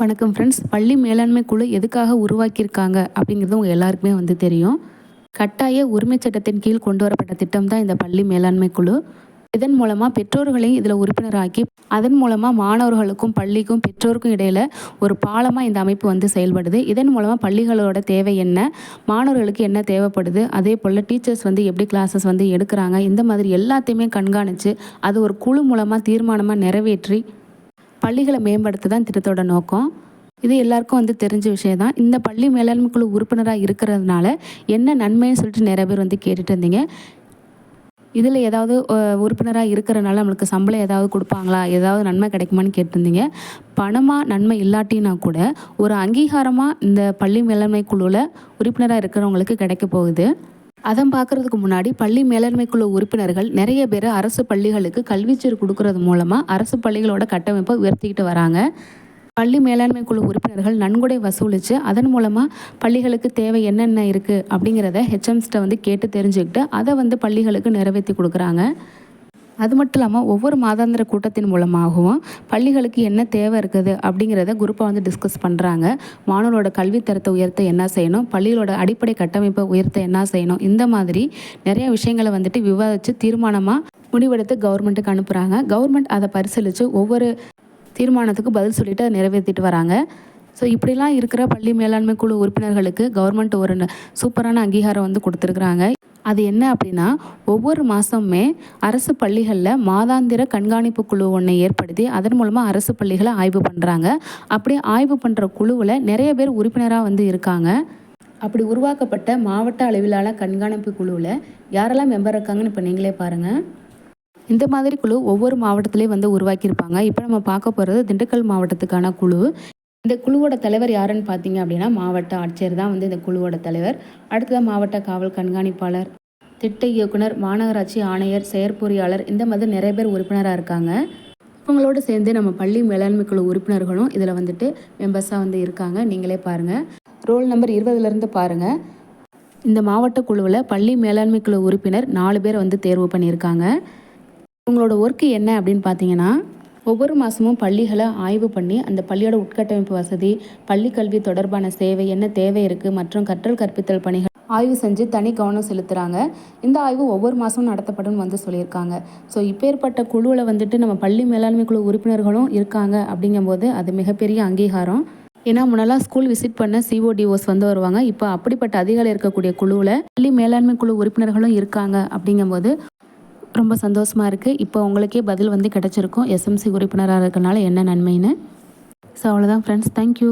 வணக்கம் ஃப்ரெண்ட்ஸ் பள்ளி மேலாண்மை குழு எதுக்காக உருவாக்கியிருக்காங்க அப்படிங்கிறது உங்கள் எல்லாருக்குமே வந்து தெரியும். கட்டாய உரிமைச் சட்டத்தின் கீழ் கொண்டு வரப்பட்ட திட்டம் தான் இந்த பள்ளி மேலாண்மை குழு. இதன் மூலமாக பெற்றோர்களையும் இதில் உறுப்பினராக்கி அதன் மூலமாக மாணவர்களுக்கும் பள்ளிக்கும் பெற்றோருக்கும் இடையில் ஒரு பாலமாக இந்த அமைப்பு வந்து செயல்படுது. இதன் மூலமாக பள்ளிகளோட தேவை என்ன மாணவர்களுக்கு என்ன தேவைப்படுது அதே போல் டீச்சர்ஸ் வந்து எப்படி கிளாஸஸ் வந்து எடுக்கிறாங்க இந்த மாதிரி எல்லாத்தையுமே கண்காணித்து அது ஒரு குழு மூலமாக தீர்மானமாக நிறைவேற்றி பள்ளிகளை மேம்படுத்த தான் திட்டத்தோட நோக்கம். இது எல்லாருக்கும் வந்து தெரிஞ்ச விஷயம் தான் இந்த பள்ளி மேலாண்மை குழு உறுப்பினராக இருக்கிறதுனால என்ன நன்மைன்னு சொல்லிட்டு நிறைய பேர் வந்து கேட்டுட்டு இருந்தீங்க. இதில் ஏதாவது உறுப்பினராக இருக்கிறனால நம்மளுக்கு சம்பளம் ஏதாவது கொடுப்பாங்களா? ஏதாவது நன்மை கிடைக்குமான்னு கேட்டிருந்தீங்க. பணமாக நன்மை இல்லாட்டினா கூட ஒரு அங்கீகாரமாக இந்த பள்ளி மேலாண்மை குழுவில் உறுப்பினராக இருக்கிறவங்களுக்கு கிடைக்க போகுது. அதை பார்க்குறதுக்கு முன்னாடி பள்ளி மேலாண்மை குழு உறுப்பினர்கள் நிறைய பேர் அரசு பள்ளிகளுக்கு கல்விச்சீர் கொடுக்கறது மூலமாக அரசு பள்ளிகளோட கட்டமைப்பை உயர்த்திக்கிட்டு வராங்க. பள்ளி மேலாண்மை குழு உறுப்பினர்கள் நன்கொடை வசூலித்து அதன் மூலமாக பள்ளிகளுக்கு தேவை என்னென்ன இருக்குது அப்படிங்கிறத ஹெச்எம்ஸ்ட்டை வந்து கேட்டு தெரிஞ்சுக்கிட்டு அதை வந்து பள்ளிகளுக்கு நிறைவேற்றி கொடுக்குறாங்க. அது மட்டும் இல்லாமல் ஒவ்வொரு மாதாந்திர கூட்டத்தின் மூலமாகவும் பள்ளிகளுக்கு என்ன தேவை இருக்குது அப்படிங்கிறத குரூப்பாக வந்து டிஸ்கஸ் பண்ணுறாங்க மாணவர்களோட கல்வித்தரத்தை உயர்த்த என்ன செய்யணும்? பள்ளிகளோட அடிப்படை கட்டமைப்பை உயர்த்த என்ன செய்யணும்? இந்த மாதிரி நிறைய விஷயங்களை வந்துட்டு விவாதித்து தீர்மானமாக முடிவெடுத்து கவர்மெண்ட்டுக்கு அனுப்புகிறாங்க கவர்மெண்ட் அதை பரிசீலித்து ஒவ்வொரு தீர்மானத்துக்கு பதில் சொல்லிட்டு அதை நிறைவேற்றிட்டு வராங்க. ஸோ இப்படிலாம் இருக்கிற பள்ளி மேலாண்மை குழு உறுப்பினர்களுக்கு கவர்மெண்ட் ஒரு சூப்பரான அங்கீகாரம் வந்து கொடுத்துருக்குறாங்க. அது என்ன அப்படின்னா ஒவ்வொரு மாதமுமே அரசு பள்ளிகளில் மாதாந்திர கண்காணிப்பு குழு ஒன்றை ஏற்படுத்தி அதன் மூலமாக அரசு பள்ளிகளை ஆய்வு பண்ணுறாங்க அப்படி ஆய்வு பண்ணுற குழுவில் நிறைய பேர் உறுப்பினராக வந்து இருக்காங்க. அப்படி உருவாக்கப்பட்ட மாவட்ட அளவிலான கண்காணிப்பு குழுவில் யாரெல்லாம் மெம்பர் இருக்காங்கன்னு இப்போ நீங்களே பாருங்கள் இந்த மாதிரி குழு ஒவ்வொரு மாவட்டத்திலையும் வந்து உருவாக்கியிருப்பாங்க. இப்போ நம்ம பார்க்க போகிறது திண்டுக்கல் மாவட்டத்துக்கான குழு. இந்த குழுவோட தலைவர் யாருன்னு பார்த்தீங்க அப்படின்னா மாவட்ட ஆட்சியர் தான் வந்து இந்த குழுவோட தலைவர். அடுத்ததாக மாவட்ட காவல் கண்காணிப்பாளர் திட்ட இயக்குனர் மாநகராட்சி ஆணையர் செயற்பொறியாளர் இந்த மாதிரி நிறைய பேர் உறுப்பினராக இருக்காங்க. இவங்களோடு சேர்ந்து நம்ம பள்ளி மேலாண்மை குழு உறுப்பினர்களும் இதில் வந்துட்டு மெம்பர்ஸாக வந்து இருக்காங்க. நீங்களே பாருங்கள் ரோல் நம்பர் இருபதுலேருந்து பாருங்கள் இந்த மாவட்ட குழுவில் பள்ளி மேலாண்மை குழு உறுப்பினர் நாலு பேர் வந்து தேர்வு பண்ணியிருக்காங்க. உங்களோட ஒர்க்கு என்ன அப்படின்னு பார்த்தீங்கன்னா ஒவ்வொரு மாதமும் பள்ளிகளை ஆய்வு பண்ணி அந்த பள்ளியோட உட்கட்டமைப்பு வசதி பள்ளி கல்வி தொடர்பான சேவை என்ன தேவை இருக்குது மற்றும் கற்றல் கற்பித்தல் பணிகள் ஆய்வு செஞ்சு தனி கவனம் செலுத்துகிறாங்க இந்த ஆய்வு ஒவ்வொரு மாதமும் நடத்தப்படும் வந்து சொல்லியிருக்காங்க. ஸோ இப்பேற்பட்ட குழுவில் வந்துட்டு நம்ம பள்ளி மேலாண்மை குழு உறுப்பினர்களும் இருக்காங்க அப்படிங்கும்போது அது மிகப்பெரிய அங்கீகாரம். ஏன்னா முன்னெல்லாம் ஸ்கூல் விசிட் பண்ண சிஓடிஓஸ் வந்து வருவாங்க. இப்போ அப்படிப்பட்ட அதிகாரி இருக்கக்கூடிய குழுவில் பள்ளி மேலாண்மை குழு உறுப்பினர்களும் இருக்காங்க அப்படிங்கும்போது ரொம்ப சந்தோஷமாக இருக்குது இப்போ உங்களுக்கே பதில் வந்து கிடச்சிருக்கும். எஸ்எம்சி உறுப்பினராக இருக்கனால என்ன நன்மைன்னு? ஸோ அவ்வளோதான் ஃப்ரெண்ட்ஸ் தேங்க்யூ